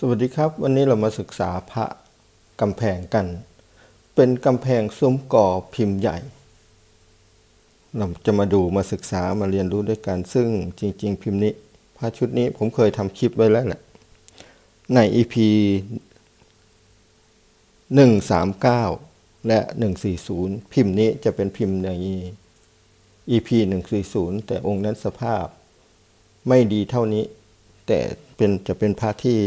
สวัสดีครับวันนี้เรามาศึกษาพระกำแพงกัน เป็นกำแพงซุ้มก่อพิมพ์ใหญ่ เราจะมาดูมาศึกษามาเรียนรู้ด้วยกันซึ่งจริง ๆ พิมพ์นี้พระชุดนี้ผมเคยทำคลิปไว้แล้วแหละ ใน EP 139 และ 140 พิมพ์นี้จะเป็นพิมพ์ใน EP 140 แต่องค์นั้นสภาพไม่ดีเท่านี้แต่เป็นจะเป็นพระที่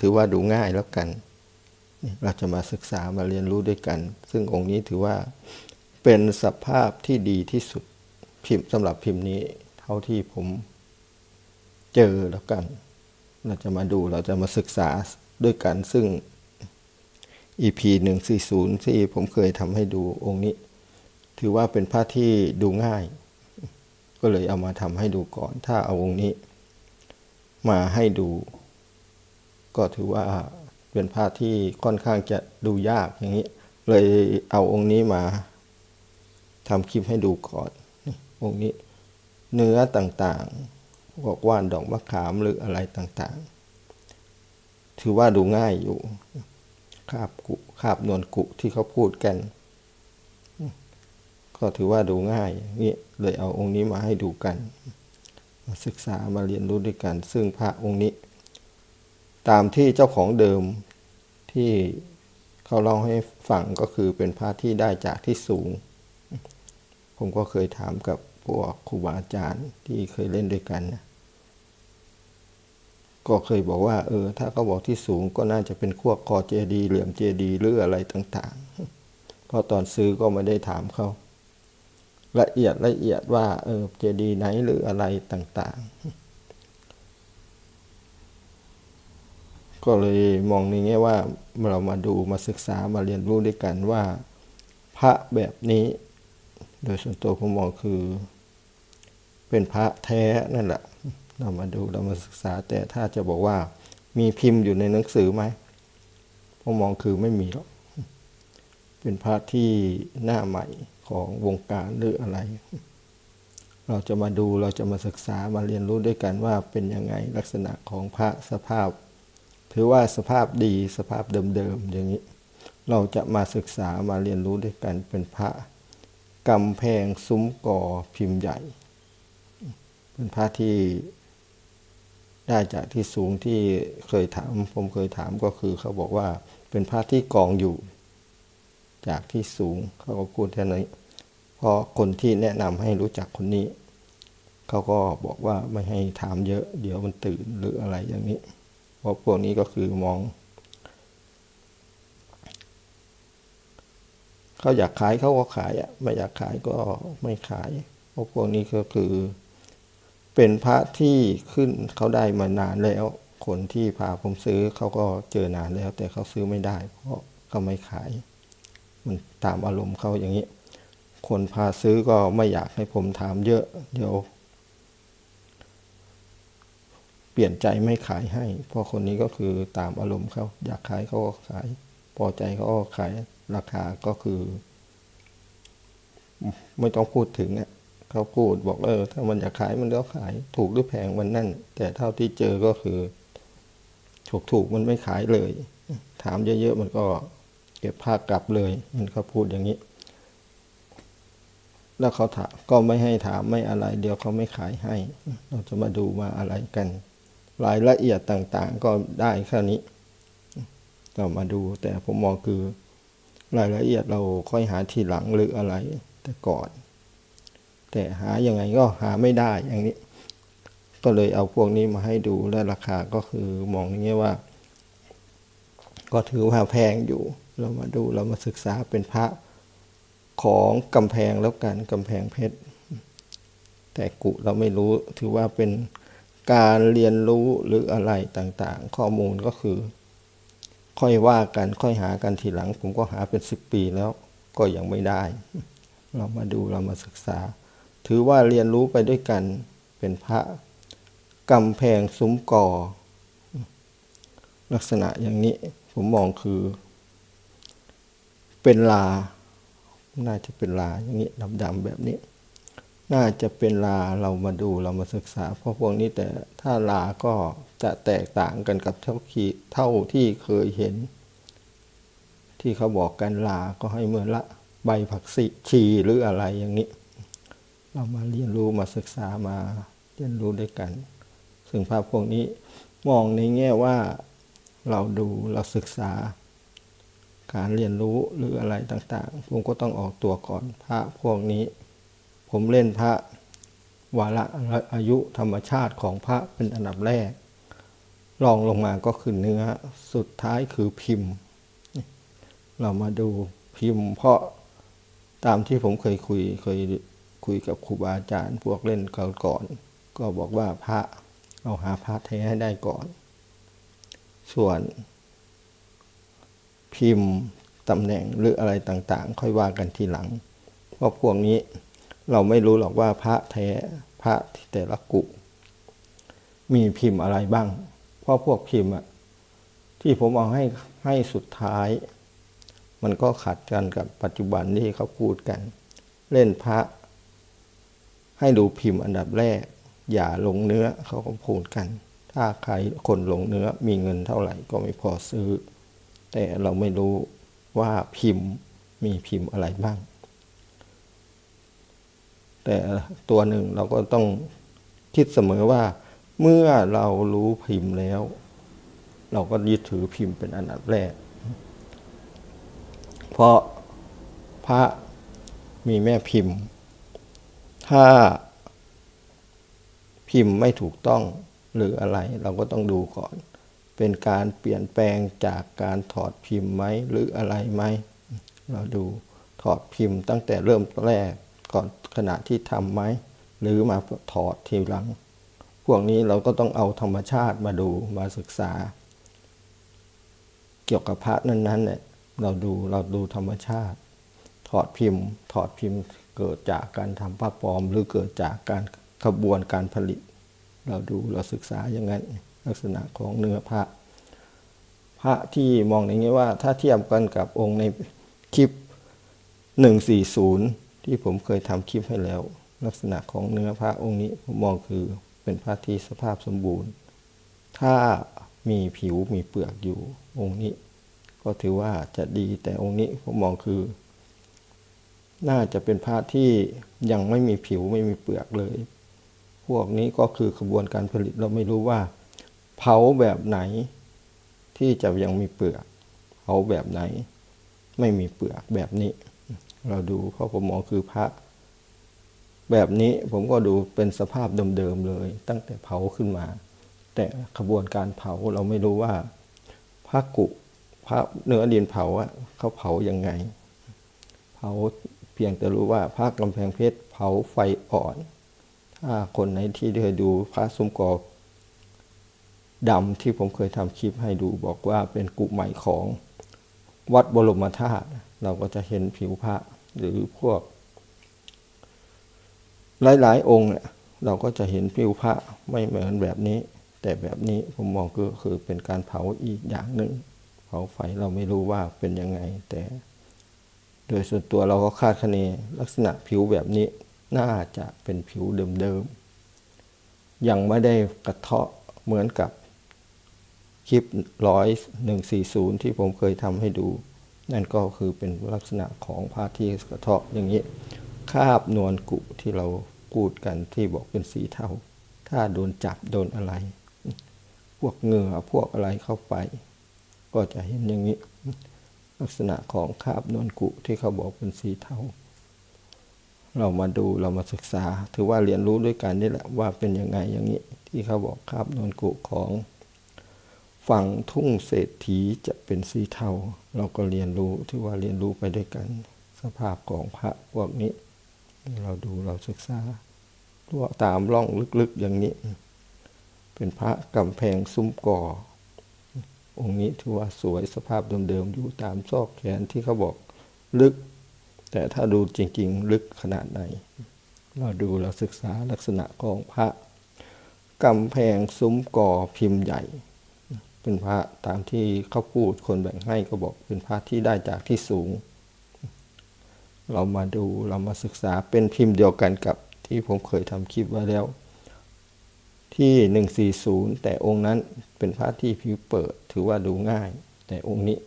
ถือว่าดูง่ายแล้วกัน เราจะมาศึกษามาเรียนรู้ด้วยกัน ซึ่งองค์นี้ถือว่าเป็นสภาพที่ดีที่สุดพิมพ์สำหรับพิมพ์นี้ เท่าที่ผมเจอแล้วกัน เราจะมาดูเราจะมาศึกษาด้วยกันซึ่ง EP 140 ที่ผมเคยทำให้ดูองค์นี้ ถือว่าเป็นพระที่ดูง่าย ก็เลยเอามาทำให้ดูก่อน ถ้าเอาองค์นี้ มาให้ดู ก็ถือว่าเป็นภาที่ค่อนข้างจะดูยากอย่างนี้ เลยเอาองค์นี้มาทำคลิปให้ดูก่อนองค์นี้เนื้อต่างๆพวกว่านดอกมะขามหรืออะไรต่างๆ ถือว่าดูง่ายอยู่คาบกุคาบนวลกุที่เขาพูดกัน ก็ถือว่าดูง่ายนี้เลยเอาองค์นี้มาให้ดูกัน มาศึกษามาเรียนรู้ด้วยกัน ซึ่งพระองค์นี้ ตามที่เจ้าของเดิมที่เขาเล่าให้ฟังก็คือเป็นพระที่ได้จากที่สูง ผมก็เคยถามกับพวกครูบาอาจารย์ที่เคยเล่นด้วยกันนะก็เคยบอกว่าเออ ถ้าเขาบอกที่สูงก็น่าจะเป็นพวคอเจดีเหลี่ยมเจดีหรืออะไรต่างๆ เพราะตอนซื้อก็ไม่ได้ถามเขาละเอียดละเอียดว่าเออเจดีไหนหรืออะไรต่างๆ ก็เลยมองในแง่ว่าเรามาดูมาศึกษามาเรียนรู้ด้วยกันว่า พระแบบนี้ โดยส่วนตัวผมมองคือ เป็นพระแท้นั่นแหละเรามาดูเรามาศึกษาแต่ถ้าจะบอกว่ามีพิมพ์อยู่ในหนังสือไหมผมมองคือไม่มีหรอกเป็นพระที่หน้าใหม่ของวงการหรืออะไร เราจะมาดูเราจะมาศึกษามาเรียนรู้ด้วยกันว่าเป็นยังไงลักษณะของพระสภาพ ถือว่าสภาพดีสภาพเดิมๆอย่างนี้ เราจะมาศึกษามาเรียนรู้ด้วยกันเป็นพระกำแพงซุ้มก่อพิมพ์ใหญ่ เป็นพระที่ได้จากที่สูงที่เคยถาม ผมเคยถามก็คือเขาบอกว่าเป็นพระที่กองอยู่ จากที่สูงเขาก็พูดแค่นี้เพราะคนที่แนะนำให้รู้จักคนนี้ เขาก็บอกว่าไม่ให้ถามเยอะ เดี๋ยวมันตื่นหรืออะไรอย่างนี้ ราะพวกนี้ก็คือมองเขาอยากขายเขาก็ขายอะไม่อยากขายก็ไม่ขายเพราะพวกนี้ก็คือ เป็นพระที่ขึ้นเขาได้มานานแล้ว คนที่พาผมซื้อเขาก็เจอนานแล้ว แต่เขาซื้อไม่ได้ เพราะเขาไม่ขาย มันตามอารมณ์เขาอย่างนี้ คนพาซื้อก็ไม่อยากให้ผมถามเยอะเดี๋ยว เปลี่ยนใจไม่ขายให้ เพราะคนนี้ก็คือตามอารมณ์เขาอยากขายเขาก็ขาย พอใจเขาก็ขายราคาก็คือ ไม่ต้องพูดถึงอะเขาพูดบอกเออ ถ้ามันอยากขายมันก็ขาย ถูกหรือแพงมันนั่น แต่เท่าที่เจอก็คือถูกถูกมันไม่ขายเลย ถามเยอะๆมันก็เก็บผ้ากลับเลย มันเขาพูดอย่างนี้ แล้วเขาถามก็ไม่ให้ถามไม่อะไร เดี๋ยวเขาไม่ขายให้ เราจะมาดูมาอะไรกัน รายละเอียดต่างๆ ก็ได้แค่นี้เรามาดูแต่ผมมองคือรายละเอียดเราค่อยหาทีหลังหรืออะไรแต่ก่อน แต่หายังไงก็หาไม่ได้อย่างนี้ ก็เลยเอาพวกนี้มาให้ดูและราคาก็คือมองอย่างเงี้ว่า ก็ถือว่าแพงอยู่ เรามาดูเรามาศึกษาเป็นพระของกำแพงแล้วกันกำแพงเพชร แต่กุเราไม่รู้ถือว่าเป็น การเรียนรู้หรืออะไรต่างๆ ข้อมูลก็คือ ค่อยว่ากันค่อยหากันทีหลัง ผมก็หาเป็นสิบปีแล้วก็ยังไม่ได้ เรามาดูเรามาศึกษา ถือว่าเรียนรู้ไปด้วยกันเป็นพระกำแพงซุ้มก่อ ลักษณะอย่างนี้ผมมองคือ เป็นลา น่าจะเป็นลาอย่างนี้ดำๆแบบนี้ น่าจะเป็นลาเรามาดูเรามาศึกษา เพราะพวกนี้แต่ถ้าลาก็จะแตกต่างกันกับเท่าที่เท่าที่เคยเห็น ที่เขาบอกกันลาก็ให้เหมือนละใบผักชีหรืออะไรอย่างนี้ เรามาเรียนรู้มาศึกษามาเรียนรู้ด้วยกัน ซึ่งภาพพวกนี้มองในแง่ว่าเราดูเราศึกษา การเรียนรู้หรืออะไรต่างๆผมก็ต้องออกตัวก่อนพระพวกนี้ ผมเล่นพระวาระอายุธรรมชาติของพระเป็นอันดับแรกรองลงมาก็คือเนื้อสุดท้ายคือพิมพ์ เรามาดูพิมพ์ เพราะตามที่ผมเคยคุยเคยคุยกับครูบาอาจารย์พวกเล่นเก่าก่อน ก็บอกว่าพระเอาหาพระแท้ให้ได้ก่อน ส่วนพิมพ์ตำแหน่งหรืออะไรต่างๆ ค่อยว่ากันทีหลัง เพราะพวกนี้ เราไม่รู้หรอกว่าพระแท้พระที่แต่ละกุ มีพิมพ์อะไรบ้าง เพราะพวกพิมพ์อะที่ผมเอาให้ให้สุดท้าย มันก็ขัดกันกับปัจจุบันที่เขาพูดกัน เล่นพระ ให้ดูพิมพ์อันดับแรก อย่าลงเนื้อเขาก็พูดกัน ถ้าใครคนลงเนื้อมีเงินเท่าไหร่ก็ไม่พอซื้อ แต่เราไม่รู้ว่าพิมพ์มีพิมพ์อะไรบ้าง แต่ตัวหนึ่งเราก็ต้องคิดเสมอว่า เมื่อเรารู้พิมพ์แล้ว เราก็ยึดถือพิมพ์เป็นอันดับแรก เพราะพระมีแม่พิมพ์ ถ้าพิมพ์ไม่ถูกต้องหรืออะไร เราก็ต้องดูก่อน เป็นการเปลี่ยนแปลงจากการถอดพิมพ์ไหมหรืออะไรไหมเราดูถอดพิมพ์ตั้งแต่เริ่มแรก ก่อนขณะที่ทำไหมหรือมาถอดทีหลัง พวกนี้เราก็ต้องเอาธรรมชาติมาดูมาศึกษา เกี่ยวกับพระนั้นๆเนี่ยเราดูเราดูธรรมชาติ ถอดพิมพ์ ถอดพิมพ์เกิดจากการทำผ้าปลอม หรือเกิดจากการขบวนการผลิต เราดูเราศึกษาอย่างนั้นลักษณะของเนื้อพระ พระที่มองอย่างนี้ว่าถ้าเทียบกันกับองค์ในคลิป 140 ที่ผมเคยทำคลิปให้แล้ว ลักษณะของเนื้อพระองค์นี้ผมมองคือเป็นพระที่สภาพสมบูรณ์ ถ้ามีผิวมีเปลือกอยู่องค์นี้ ก็ถือว่าจะดีแต่องค์นี้ผมมองคือ น่าจะเป็นพระที่ยังไม่มีผิวไม่มีเปลือกเลย พวกนี้ก็คือขบวนการผลิตเราไม่รู้ว่า เผาแบบไหน ที่จะยังมีเปลือก เผาแบบไหน ไม่มีเปลือกแบบนี้ เราดูเพราะผมมองคือพระ แบบนี้ผมก็ดูเป็นสภาพเดิมๆเลย ตั้งแต่เผาขึ้นมา แต่ขบวนการเผาเราไม่รู้ว่าพระกุพระเนื้อดินเผาอะเขาเผายังไง เผาเพียงแต่รู้ว่าพระกำแพงเพชรเผาไฟอ่อน ถ้าคนไหนที่เคยดูพระซุ้มกอกดำที่ผมเคยทำคลิปให้ดูบอกว่าเป็นกุใหม่ของวัดบรมธาตุเราก็จะเห็นผิวพระ หรือพวก หลายๆ องค์เนี่ยเราก็จะเห็นผิวพระไม่เหมือนแบบนี้ แต่แบบนี้ผมมองก็คือเป็นการเผาอีกอย่างหนึ่งเผาไฟเราไม่รู้ว่าเป็นยังไง แต่โดยส่วนตัวเราก็คาดคะเนลักษณะผิวแบบนี้น่าจะเป็นผิวเดิมๆ ยังไม่ได้กระเทาะเหมือนกับคลิปร้อยหนึ่งสี่ศูนย์ที่ผมเคยทำให้ดู นั่นก็คือเป็นลักษณะของพาที่กระเทาะอย่างนี้ คาบนวลกุที่เราพูดกันที่บอกเป็นสีเทา ถ้าโดนจับโดนอะไร พวกเหงื่อพวกอะไรเข้าไป ก็จะเห็นอย่างนี้ ลักษณะของคาบนวลกุที่เขาบอกเป็นสีเทา เรามาดูเรามาศึกษา ถือว่าเรียนรู้ด้วยกันนี่แหละว่าเป็นยังไงอย่างนี้ ที่เขาบอกคาบนวลกุของ ฝั่งทุ่งเศรษฐีจะเป็นสีเทา เราก็เรียนรู้ที่ว่าเรียนรู้ไปด้วยกัน สภาพของพระพวกนี้ เราดูเราศึกษาตัวตามร่องลึกๆอย่างนี้ เป็นพระกำแพงซุ้มก่อ องค์นี้ถือว่าสวยสภาพเดิมๆอยู่ตามซอกแขนที่เขาบอกลึก แต่ถ้าดูจริง ๆ ลึกขนาดไหน เราดูเราศึกษาลักษณะของพระกำแพงซุ้มก่อพิมพ์ใหญ่ เป็นพระตามที่เขาพูดคนแบ่งให้ก็บอกเป็นพระที่ได้จากที่สูง เรามาดูเรามาศึกษาเป็นพิมพ์เดียวกันกับที่ผมเคยทำคลิปไว้แล้ว ที่หนึ่งสี่ศูนย์แต่องค์นั้นเป็นพระที่ผิวเปิดถือว่าดูง่าย แต่องค์นี้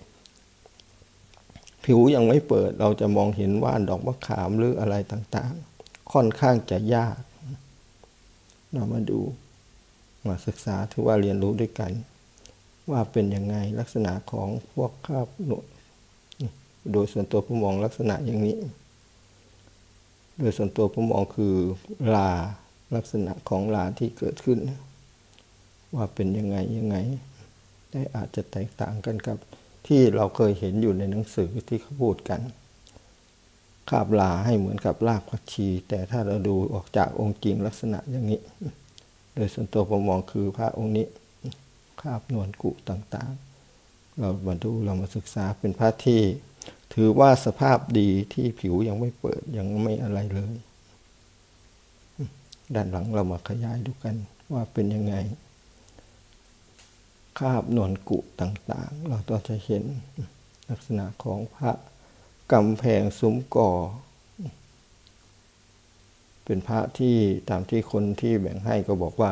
ผิวยังไม่เปิดเราจะมองเห็นว่านดอกมะขามหรืออะไรต่างๆ ค่อนข้างจะยาก เรามาดูมาศึกษาถือว่าเรียนรู้ด้วยกัน ว่าเป็นยังไงลักษณะของพวกคาบหนวดโดยส่วนตัวผมมองลักษณะอย่างนี้ โดยส่วนตัวผมมองคือลาลักษณะของลาที่เกิดขึ้น ว่าเป็นยังไงยังไง ได้อาจจะแตกต่างกันกับที่เราเคยเห็นอยู่ในหนังสือที่เขาพูดกันคาบลาให้เหมือนกับรากผักชี แต่ถ้าเราดูออกจากองค์จริงลักษณะอย่างนี้ โดยส่วนตัวผมมองคือพระองค์นี้ คาบนวลกุต่างๆ เรามาดูเรามาศึกษาเป็นพระที่ ถือว่าสภาพดีที่ผิวยังไม่เปิดยังไม่อะไรเลย ด้านหลังเรามาขยายดูกันว่าเป็นยังไงคาบนวลกุต่างๆ เราต้องจะเห็นลักษณะของพระกำแพงซุ้มก่อ เป็นพระที่ตามที่คนที่แบ่งให้ก็บอกว่า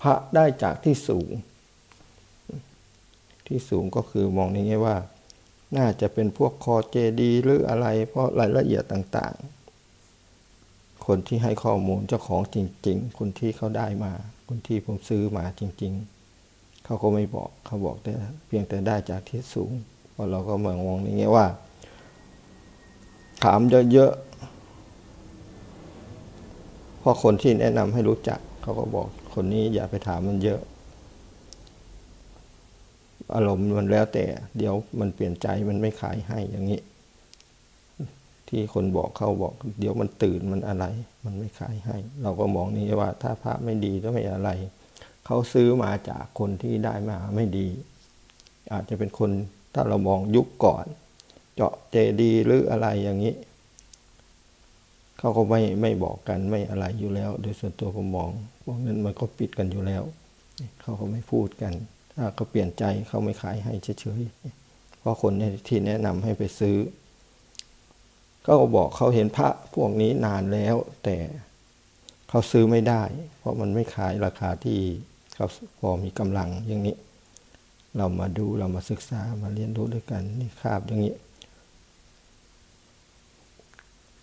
พระได้จากที่สูง ที่สูงก็คือมองในแง่ว่า น่าจะเป็นพวกคอเจดีหรืออะไร เพราะรายละเอียดต่างๆ คนที่ให้ข้อมูลเจ้าของจริง ๆ คนที่เขาได้มา คนที่ผมซื้อมาจริง ๆ เขาก็ไม่บอกเขาบอกแต่เพียงแต่ได้จากที่สูงเพราะเราก็มองมองในแง่ว่า ถามเยอะๆเพราะคนที่แนะนำให้รู้จัก เขาก็บอกคนนี้อย่าไปถามมันเยอะ อารมณ์มันแล้วแต่ เดี๋ยวมันเปลี่ยนใจมันไม่ขายให้อย่างนี้ ที่คนบอกเข้าบอก เดี๋ยวมันตื่นมันอะไร มันไม่ขายให้ เราก็มองนี่ว่า ถ้าพระไม่ดีก็ไม่อะไร เขาซื้อมาจากคนที่ได้มาไม่ดี อาจจะเป็นคนถ้าเรามองยุคก่อน เจาะเจดีหรืออะไรอย่างนี้เขาก็ไม่ไม่บอกกันไม่อะไรอยู่แล้ว โดยส่วนตัวผมมองพวกนั้นมันก็ปิดกันอยู่แล้ว เขาก็ไม่พูดกัน เขาเปลี่ยนใจเขาไม่ขายให้เฉยๆเพราะคนที่แนะนำให้ไปซื้อ ก็บอกเขาเห็นพระพวกนี้นานแล้ว แต่เขาซื้อไม่ได้ เพราะมันไม่ขายราคาที่เขาพอมีกำลังอย่างนี้ เรามาดูเรามาศึกษามาเรียนรู้ด้วยกันนี่คาบอย่างนี้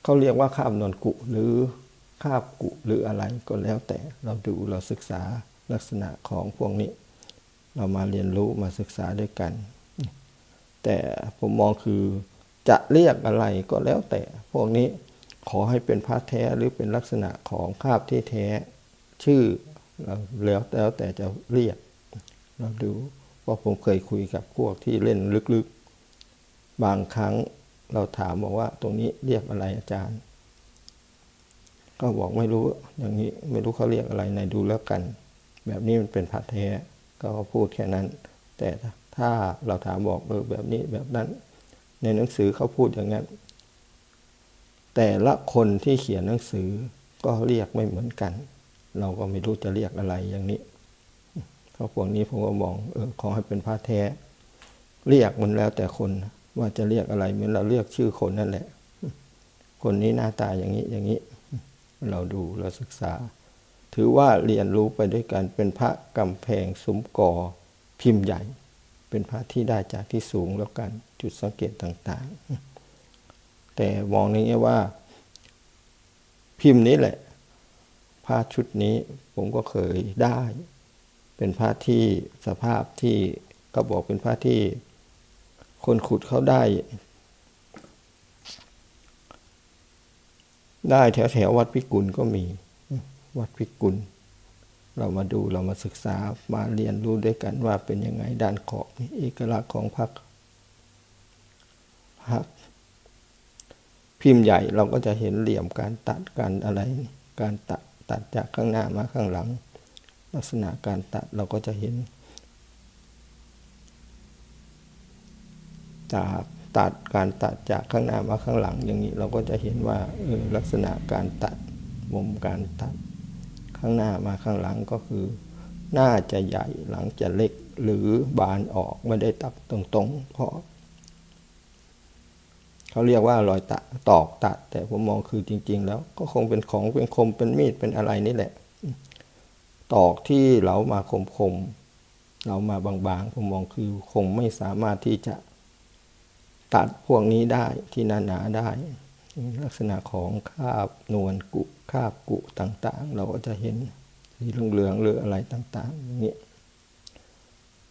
เขาเรียกว่าคาบนอนกุหรือคาบกุหรืออะไรก็แล้วแต่เราดูเราศึกษาลักษณะของพวกนี้ เรามาเรียนรู้มาศึกษาด้วยกัน แต่ผมมองคือจะเรียกอะไรก็แล้วแต่ พวกนี้ขอให้เป็นพระแท้หรือเป็นลักษณะของคาบที่แท้ชื่อเราแล้วแล้วแต่จะเรียก เราดูเพราะผมเคยคุยกับพวกที่เล่นลึกๆ บางครั้งเราถามบอกว่าตรงนี้เรียกอะไรอาจารย์ ก็บอกไม่รู้อย่างนี้ไม่รู้เขาเรียกอะไรไหนดูแล้วกัน แบบนี้มันเป็นพระแท้ ก็พูดแค่นั้น แต่ถ้าเราถามบอกเออแบบนี้แบบนั้น ในหนังสือเขาพูดอย่างนั้น แต่ละคนที่เขียนหนังสือก็เรียกไม่เหมือนกัน เราก็ไม่รู้จะเรียกอะไรอย่างนี้เพราพวกนี้ผมก็มองเออขอให้เป็นพระแท้ เรียกมันแล้วแต่คนว่าจะเรียกอะไรเหมือนเราเรียกชื่อคนนั่นแหละ คนนี้หน้าตาอย่างนี้อย่างนี้ เราดูเราศึกษา ถือว่าเรียนรู้ไปด้วยกันเป็นพระกำแพงซุ้มกอพิมพ์ใหญ่ เป็นพระที่ได้จากที่สูงแล้วกันจุดสังเกตต่างๆ แต่มองในแง่ว่า พิมพ์นี้แหละพระชุดนี้ผมก็เคยได้ เป็นพระที่สภาพที่ก็บอกเป็นพระที่ คนขุดเขาได้ ได้แถวแถววัดพิกุลก็มี วัดพิกุล เรามาดูเรามาศึกษามาเรียนรู้ด้วยกันว่าเป็นยังไงด้านขอบนี่เอกลักษณ์ของพระพระพิมพ์ใหญ่เราก็จะเห็นเหลี่ยมการตัดการอะไร การตัดตัดจากข้างหน้ามาข้างหลัง ลักษณะการตัดเราก็จะเห็น จากตัดการตัดจากข้างหน้ามาข้างหลังอย่างนี้เราก็จะเห็นว่าออลักษณะการตัดมุมการตัด ข้างหน้ามาข้างหลังก็คือ หน้าจะใหญ่หลังจะเล็กหรือบานออกไม่ได้ตัดตรงๆ เพราะ เขาเรียกว่ารอยตัดตอกตัด แต่ผมมองคือจริง ๆ แล้วก็คงเป็นของเป็นคมเป็นมีดเป็นอะไรนี่แหละ ตอกที่เรามาคมๆเรามาบางๆผมมองคือคงไม่สามารถที่จะตัดพวกนี้ได้ที่หนาๆได้ ลักษณะของคาบนวลกุาบกุต่างๆ เราก็จะเห็นสีเหลืองๆหรืออะไรต่าง ๆ อย่างนี้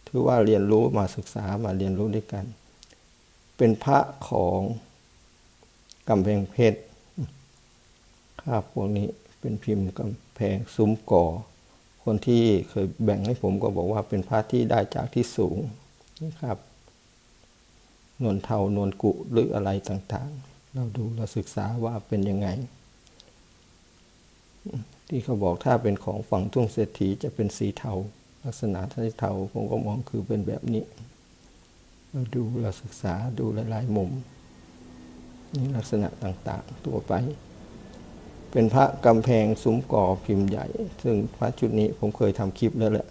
ถือว่าเรียนรู้มาศึกษามาเรียนรู้ด้วยกัน เป็นพระของกำแพงเพชรคาบพวกนี้เป็นพิมพ์กำแพงซุ้มก่อ คนที่เคยแบ่งให้ผมก็บอกว่าเป็นพระที่ได้จากที่สูงนะครับนวลเทานวลกุหรืออะไรต่างๆ เราดูเราศึกษาว่าเป็นยังไง ที่เขาบอกถ้าเป็นของฝั่งทุ่งเศรษฐีจะเป็นสีเทา ลักษณะสีเทาผมก็มองคือเป็นแบบนี้ เราดูเราศึกษาดูหลายๆมุมนี่ลักษณะต่างๆ ตัวไป เป็นพระกำแพงซุ้มก่อพิมพ์ใหญ่ ซึ่งพระชุดนี้ผมเคยทำคลิปแล้วแหละ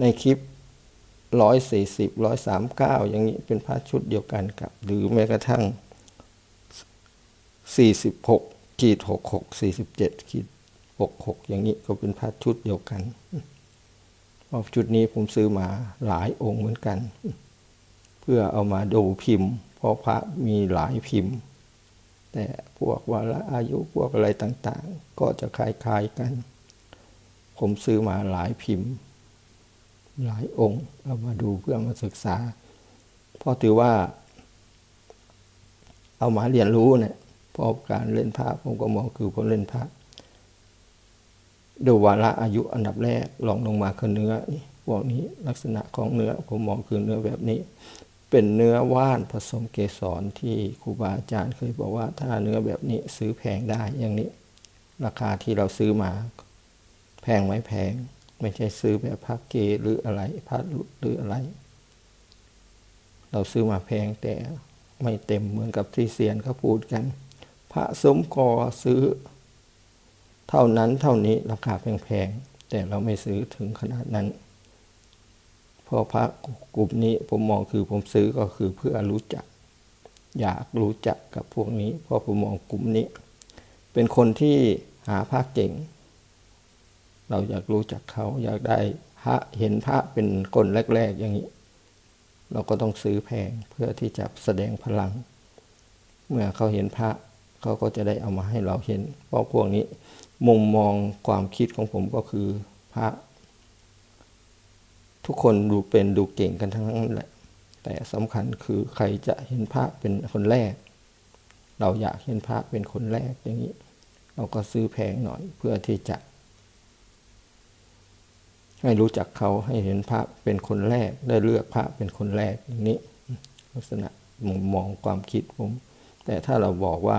ในคลิปร้อยสี่สิบร้อยสามเก้าอย่างนี้เป็นพระชุดเดียวกันกับ หรือแม้กระทั่งสี่สิบหก ขีดหกหกสี่สิบเจ็ดขีดหกหกอย่างนี้ก็เป็นพระชุดเดียวกันเพราะชุดนี้ผมซื้อมาหลายองค์เหมือนกัน เพื่อเอามาดูพิมพ์ เพราะพระมีหลายพิมพ์ แต่พวกวาระอายุพวกอะไรต่างๆ ก็จะคล้ายๆกัน ผมซื้อมาหลายพิมพ์ หลายองค์เอามาดูเพื่อมาศึกษา เพราะถือว่า เอามาเรียนรู้เนี่ย เพราะการเล่นพระผมก็มองคือผมเล่นพระดูวาระอายุอันดับแรกลองลงมาคือเนื้อนี่พวกนี้ลักษณะของเนื้อผมมองคือเนื้อแบบนี้ เป็นเนื้อว่านผสมเกสรที่ครูบาอาจารย์เคยบอกว่าถ้าเนื้อแบบนี้ซื้อแพงได้อย่างนี้ ราคาที่เราซื้อมา แพงไหมแพง ไม่ใช่ซื้อแบบพักเกหรืออะไรพัดหรืออะไร เราซื้อมาแพงแต่ไม่เต็มเหมือนกับที่เซียนเขาพูดกัน พระสมกอซื้อ เท่านั้นเท่านี้ราคาแพงๆ แต่เราไม่ซื้อถึงขนาดนั้นเพราะพระกลุ่มนี้ผมมองคือผมซื้อก็คือเพื่อรู้จัก อยากรู้จักกับพวกนี้เพราะผมมองกลุ่มนี้ เป็นคนที่หาพระเก่ง เราอยากรู้จักเขาอยากได้พระเห็นพระเป็นคนแรก ๆ อย่างนี้ เราก็ต้องซื้อแพงเพื่อที่จะแสดงพลัง เมื่อเขาเห็นพระ เขาก็จะได้เอามาให้เราเห็น เพราะพวกนี้มุมมองความคิดของผมก็คือพระ ทุกคนดูเป็นดูเก่งกันทั้งนั้นแหละ แต่สำคัญคือใครจะเห็นพระเป็นคนแรก เราอยากเห็นพระเป็นคนแรกอย่างนี้ เราก็ซื้อแพงหน่อยเพื่อที่จะ ให้รู้จักเขาให้เห็นพระเป็นคนแรก ได้เลือกพระเป็นคนแรกอย่างนี้ ลักษณะมุมมองความคิดผม แต่ถ้าเราบอกว่า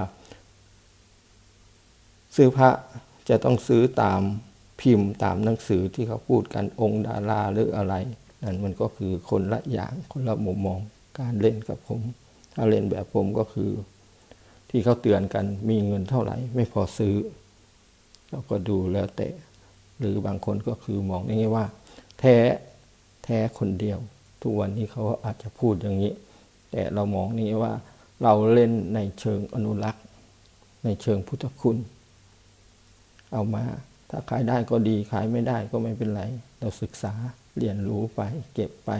ซื้อพระจะต้องซื้อตามพิมพ์ตามหนังสือที่เขาพูดกันองค์ดาราหรืออะไร นั่นมันก็คือคนละอย่างคนละมุมมองการเล่นกับผม ถ้าเล่นแบบผมก็คือ ที่เขาเตือนกันมีเงินเท่าไหร่ ไม่พอซื้อเราก็ดูแล้วแต่ หรือบางคนก็คือมองง่ายๆว่า แท้แท้คนเดียว ทุกวันนี้เขาอาจจะพูดอย่างนี้ แต่เรามองนี้ว่าเราเล่นในเชิงอนุรักษ์ ในเชิงพุทธคุณ เอามา ถ้าขายได้ก็ดีขายไม่ได้ก็ไม่เป็นไร เราศึกษาเรียนรู้ไป เก็บไป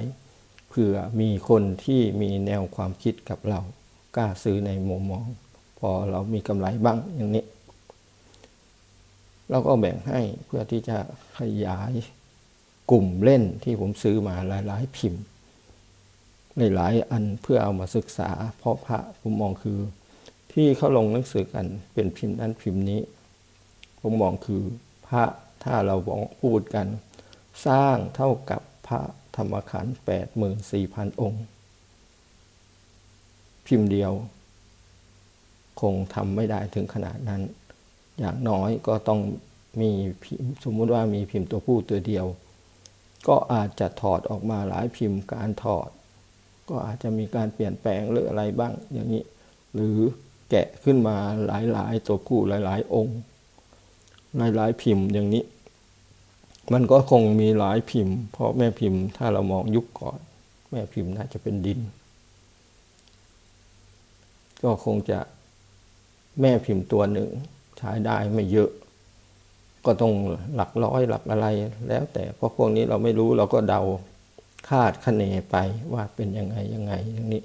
เผื่อมีคนที่มีแนวความคิดกับเรากล้าซื้อในมุมมอง พอเรามีกำไรบ้างอย่างนี้ เราก็แบ่งให้เพื่อที่จะขยายกลุ่มเล่นที่ผมซื้อมาหลาย ๆ พิมพ์หลายๆอันเพื่อเอามาศึกษา เพราะพระผมมองคือ ที่เขาลงหนังสือกันเป็นพิมพ์นั้นพิมพ์นี้ ผมมองคือพระถ้าเราบอกพูดกัน สร้างเท่ากับพระธรรมขันธ์แปดหมื่นสี่พันองค์ พิมพ์เดียว คงทำไม่ได้ถึงขนาดนั้น อย่างน้อยก็ต้องมีพิมพ์สมมุติว่ามีพิมพ์ตัวผู้ตัวเดียว ก็อาจจะถอดออกมาหลายพิมพ์การถอด ก็อาจจะมีการเปลี่ยนแปลงหรืออะไรบ้างอย่างนี้ หรือแกะขึ้นมาหลายๆ ตัวผู้หลาย ๆ องค์ ในหลายพิมพ์อย่างนี้ มันก็คงมีหลายพิมพ์ เพราะแม่พิมพ์ถ้าเรามองยุคก่อน แม่พิมพ์น่าจะเป็นดิน ก็คงจะแม่พิมพ์ตัวหนึ่งใช้ได้ไม่เยอะก็ต้องหลักร้อยหลักอะไรแล้วแต่เพราะพวกนี้เราไม่รู้เราก็เดาคาดคะเนไปว่าเป็นยังไงยังไงอย่างนี้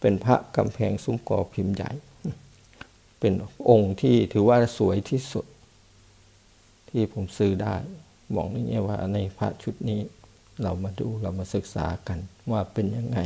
เป็นพระกำแพงซุ้มกอพิมพ์ใหญ่ เป็นองค์ที่ถือว่าสวยที่สุด ที่ผมซื้อได้มองในแง่ว่าในพระชุดนี้เรามาดูเรามาศึกษากันว่าเป็นยังไง